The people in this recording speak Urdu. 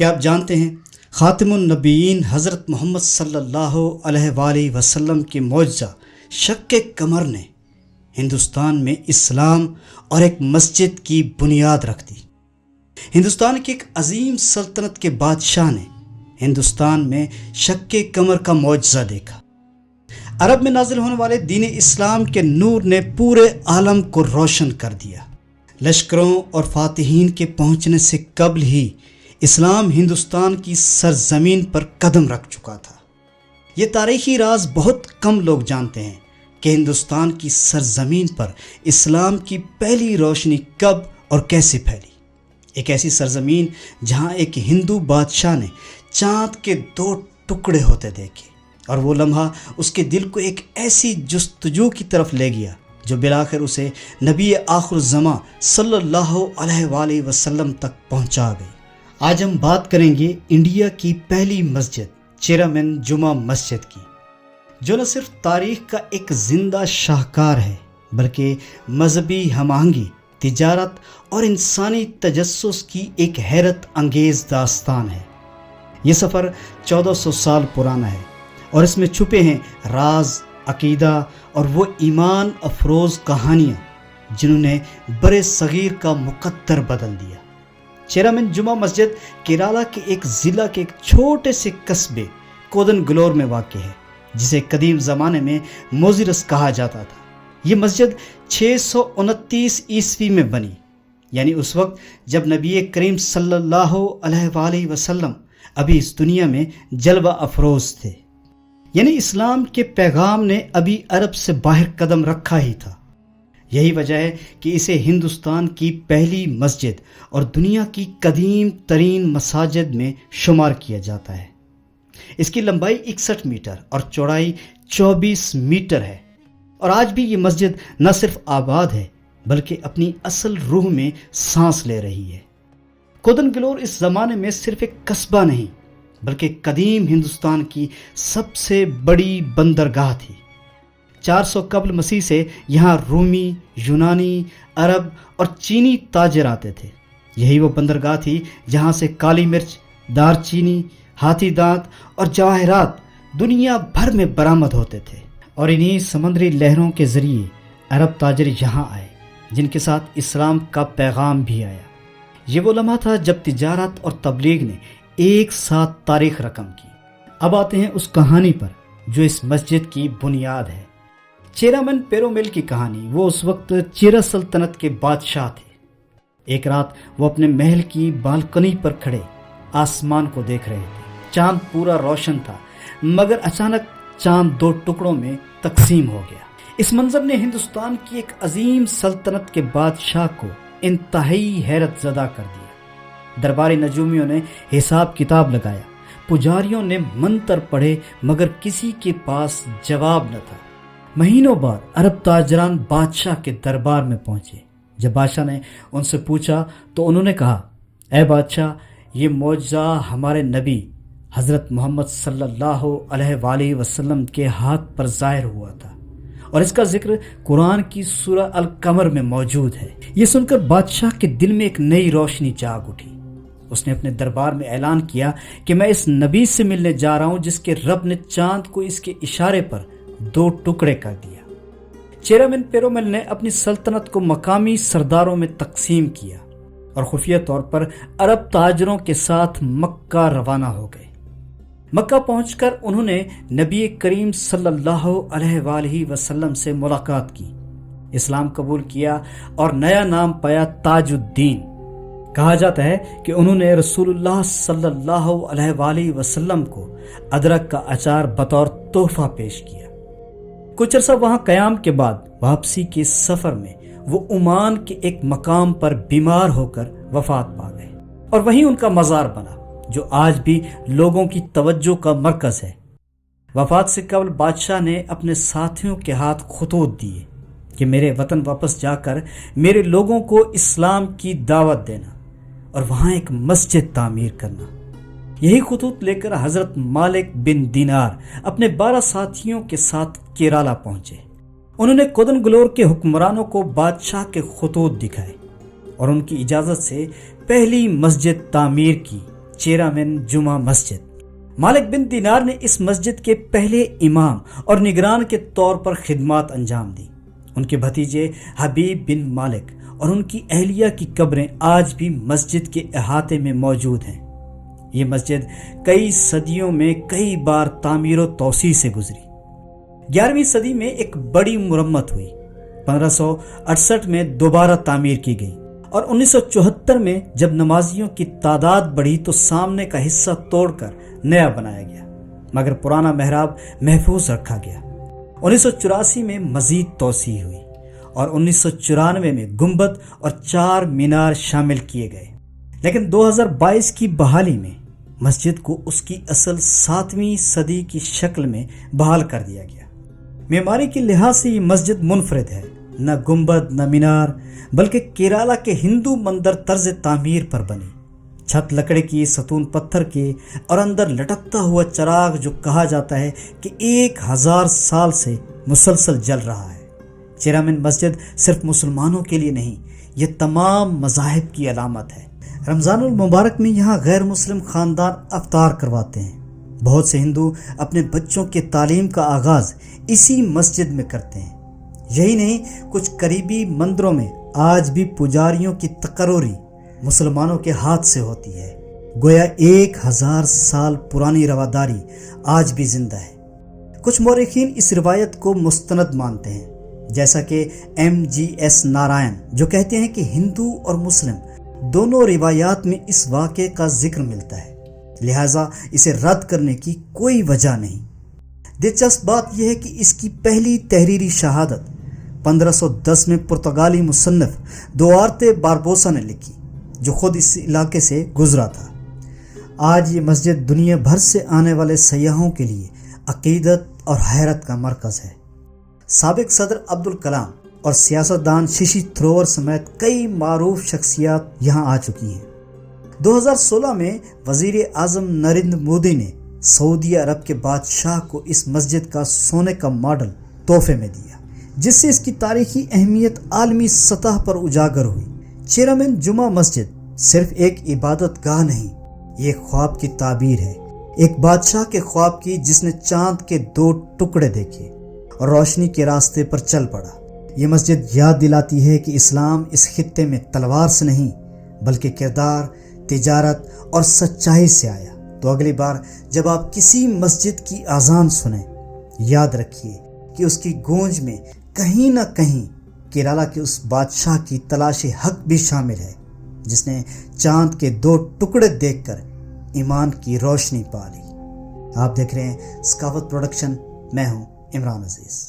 کیا آپ جانتے ہیں؟ خاتم النبیین حضرت محمد صلی اللہ علیہ وآلہ وسلم کے معجزہ شک کمر نے ہندوستان میں اسلام اور ایک مسجد کی بنیاد رکھ دی۔ ہندوستان کی ایک عظیم سلطنت کے بادشاہ نے ہندوستان میں شک کمر کا معجزہ دیکھا۔ عرب میں نازل ہونے والے دین اسلام کے نور نے پورے عالم کو روشن کر دیا۔ لشکروں اور فاتحین کے پہنچنے سے قبل ہی اسلام ہندوستان کی سرزمین پر قدم رکھ چکا تھا۔ یہ تاریخی راز بہت کم لوگ جانتے ہیں کہ ہندوستان کی سرزمین پر اسلام کی پہلی روشنی کب اور کیسے پھیلی۔ ایک ایسی سرزمین جہاں ایک ہندو بادشاہ نے چاند کے دو ٹکڑے ہوتے دیکھے اور وہ لمحہ اس کے دل کو ایک ایسی جستجو کی طرف لے گیا جو بلاخر اسے نبی آخر الزماں صلی اللہ علیہ وآلہ وسلم تک پہنچا گئی۔ آج ہم بات کریں گے انڈیا کی پہلی مسجد چیرامن جمعہ مسجد کی، جو نہ صرف تاریخ کا ایک زندہ شاہکار ہے، بلکہ مذہبی ہم آہنگی تجارت اور انسانی تجسس کی ایک حیرت انگیز داستان ہے۔ یہ سفر چودہ سو سال پرانا ہے اور اس میں چھپے ہیں راز، عقیدہ اور وہ ایمان افروز کہانیاں، جنہوں نے برے صغیر کا مقدر بدل دیا۔ چیرامن جمعہ مسجد کیرالہ کے ایک ضلع کے ایک چھوٹے سے قصبے کودن گلور میں واقع ہے، جسے قدیم زمانے میں موزرس کہا جاتا تھا۔ یہ مسجد چھ سو انتیس عیسوی میں بنی یعنی اس وقت جب نبی کریم صلی اللہ علیہ وآلہ وسلم ابھی اس دنیا میں جلوہ افروز تھے۔ یعنی اسلام کے پیغام نے ابھی عرب سے باہر قدم رکھا ہی تھا۔ یہی وجہ ہے کہ اسے ہندوستان کی پہلی مسجد اور دنیا کی قدیم ترین مساجد میں شمار کیا جاتا ہے۔ اس کی لمبائی اکسٹھ میٹر اور چوڑائی چوبیس میٹر ہے۔ اور آج بھی یہ مسجد نہ صرف آباد ہے، بلکہ اپنی اصل روح میں سانس لے رہی ہے۔ کودن گلور اس زمانے میں صرف ایک قصبہ نہیں، بلکہ قدیم ہندوستان کی سب سے بڑی بندرگاہ تھی۔ چار سو قبل مسیح سے یہاں رومی، یونانی، عرب اور چینی تاجر آتے تھے۔ یہی وہ بندرگاہ تھی جہاں سے کالی مرچ، دار چینی، ہاتھی دانت اور جواہرات دنیا بھر میں برآمد ہوتے تھے۔ اور انہی سمندری لہروں کے ذریعے عرب تاجر یہاں آئے، جن کے ساتھ اسلام کا پیغام بھی آیا۔ یہ وہ لمحہ تھا جب تجارت اور تبلیغ نے ایک ساتھ تاریخ رقم کی۔ اب آتے ہیں اس کہانی پر جو اس مسجد کی بنیاد ہے۔ چیرامن پیرومیل کی کہانی، وہ اس وقت چیرا سلطنت کے بادشاہ تھے۔ ایک رات وہ اپنے محل کی بالکنی پر کھڑے، آسمان کو دیکھ رہے تھے۔ چاند پورا روشن تھا، مگر اچانک چاند دو ٹکڑوں میں تقسیم ہو گیا۔ اس منظر نے ہندوستان کی ایک عظیم سلطنت کے بادشاہ کو انتہائی حیرت زدہ کر دیا۔ درباری نجومیوں نے حساب کتاب لگایا۔ پجاریوں نے منتر پڑھے، مگر کسی کے پاس جواب نہ تھا۔ مہینوں بعد عرب تاجران بادشاہ کے دربار میں پہنچے۔ جب بادشاہ نے ان سے پوچھا تو انہوں نے کہا، اے بادشاہ، یہ معجزہ ہمارے نبی حضرت محمد صلی اللہ علیہ وآلہ وسلم کے ہاتھ پر ظاہر ہوا تھا۔ اور اس کا ذکر قرآن کی سورہ القمر میں موجود ہے۔ یہ سن کر بادشاہ کے دل میں ایک نئی روشنی جاگ اٹھی۔ اس نے اپنے دربار میں اعلان کیا کہ میں اس نبی سے ملنے جا رہا ہوں جس کے رب نے چاند کو اس کے اشارے پر دو ٹکڑے کر دیا۔ چیرامن پیرومل نے اپنی سلطنت کو مقامی سرداروں میں تقسیم کیا اور خفیہ طور پر عرب تاجروں کے ساتھ مکہ روانہ ہو گئے۔ مکہ پہنچ کر انہوں نے نبی کریم صلی اللہ علیہ وآلہ وسلم سے ملاقات کی۔ اسلام قبول کیا اور نیا نام پایا تاج الدین کہا جاتا ہے کہ انہوں نے رسول اللہ صلی اللہ علیہ وآلہ وسلم کو ادرک کا اچار بطور تحفہ پیش کیا۔ کچھ عرصہ وہاں قیام کے بعد واپسی کے سفر میں وہ عمان کے ایک مقام پر بیمار ہو کر وفات پا گئے اور وہیں ان کا مزار بنا، جو آج بھی لوگوں کی توجہ کا مرکز ہے۔ وفات سے قبل بادشاہ نے اپنے ساتھیوں کے ہاتھ خطوط دیے کہ میرے وطن واپس جا کر میرے لوگوں کو اسلام کی دعوت دینا اور وہاں ایک مسجد تعمیر کرنا۔ یہی خطوط لے کر حضرت مالک بن دینار اپنے بارہ ساتھیوں کے ساتھ کیرالا پہنچے۔ انہوں نے کودن گلور کے حکمرانوں کو بادشاہ کے خطوط دکھائے اور ان کی اجازت سے پہلی مسجد تعمیر کی چیرامن جمعہ مسجد۔ مالک بن دینار نے اس مسجد کے پہلے امام اور نگران کے طور پر خدمات انجام دی۔ ان کے بھتیجے حبیب بن مالک اور ان کی اہلیہ کی قبریں آج بھی مسجد کے احاطے میں موجود ہیں۔ یہ مسجد کئی صدیوں میں کئی بار تعمیر و توسیع سے گزری۔ گیارہویں صدی میں ایک بڑی مرمت ہوئی۔ پندرہ سو اڑسٹھ میں دوبارہ تعمیر کی گئی۔ اور انیس سو چوہتر میں جب نمازیوں کی تعداد بڑھی تو سامنے کا حصہ توڑ کر نیا بنایا گیا۔ مگر پرانا محراب محفوظ رکھا گیا۔ انیس سو چوراسی میں مزید توسیع ہوئی۔ اور انیس سو چورانوے میں گنبد اور چار مینار شامل کیے گئے۔ لیکن دو ہزار بائیس کی بحالی میں مسجد کو اس کی اصل ساتویں صدی کی شکل میں بحال کر دیا گیا۔ معماری کے لحاظ سے یہ مسجد منفرد ہے۔ نہ گنبد، نہ مینار، بلکہ کیرالا کے ہندو مندر طرز تعمیر پر بنی۔ چھت لکڑے کی، ستون پتھر کے، اور اندر لٹکتا ہوا چراغ جو کہا جاتا ہے کہ ایک ہزار سال سے مسلسل جل رہا ہے۔ چیرامن مسجد صرف مسلمانوں کے لیے نہیں، یہ تمام مذاہب کی علامت ہے۔ رمضان المبارک میں یہاں غیر مسلم خاندان افطار کرواتے ہیں۔ بہت سے ہندو اپنے بچوں کے تعلیم کا آغاز اسی مسجد میں کرتے ہیں۔ یہی نہیں، کچھ قریبی مندروں میں آج بھی پجاریوں کی تقروری مسلمانوں کے ہاتھ سے ہوتی ہے۔ گویا ایک ہزار سال پرانی رواداری آج بھی زندہ ہے۔ کچھ مورخین اس روایت کو مستند مانتے ہیں، جیسا کہ ایم جی ایس نارائن، جو کہتے ہیں کہ ہندو اور مسلم دونوں روایات میں اس واقعے کا ذکر ملتا ہے۔ لہٰذا اسے رد کرنے کی کوئی وجہ نہیں۔ دلچسپ بات یہ ہے کہ اس کی پہلی تحریری شہادت پندرہ سو دس میں پرتگالی مصنف دوارتے باربوسا نے لکھی، جو خود اس علاقے سے گزرا تھا۔ آج یہ مسجد دنیا بھر سے آنے والے سیاحوں کے لیے عقیدت اور حیرت کا مرکز ہے۔ سابق صدر عبد الکلام اور سیاست دان ششی تھروور سمیت کئی معروف شخصیات یہاں آ چکی ہیں۔ دو ہزار سولہ میں وزیر اعظم نریندر مودی نے سعودی عرب کے بادشاہ کو اس مسجد کا سونے کا ماڈل تحفے میں دیا، جس سے اس کی تاریخی اہمیت عالمی سطح پر اجاگر ہوئی۔ چیرمین جمعہ مسجد صرف ایک عبادت گاہ نہیں، یہ خواب کی تعبیر ہے۔ ایک بادشاہ کے خواب کی جس نے چاند کے دو ٹکڑے دیکھے اور روشنی کے راستے پر چل پڑا۔ یہ مسجد یاد دلاتی ہے کہ اسلام اس خطے میں تلوار سے نہیں، بلکہ کردار، تجارت اور سچائی سے آیا۔ تو اگلی بار جب آپ کسی مسجد کی آزان سنیں، یاد رکھیے کہ اس کی گونج میں کہیں نہ کہیں کیرالا کے اس بادشاہ کی تلاش حق بھی شامل ہے، جس نے چاند کے دو ٹکڑے دیکھ کر ایمان کی روشنی پا لی آپ دیکھ رہے ہیں سکاوت پروڈکشن، میں ہوں عمران عزیز۔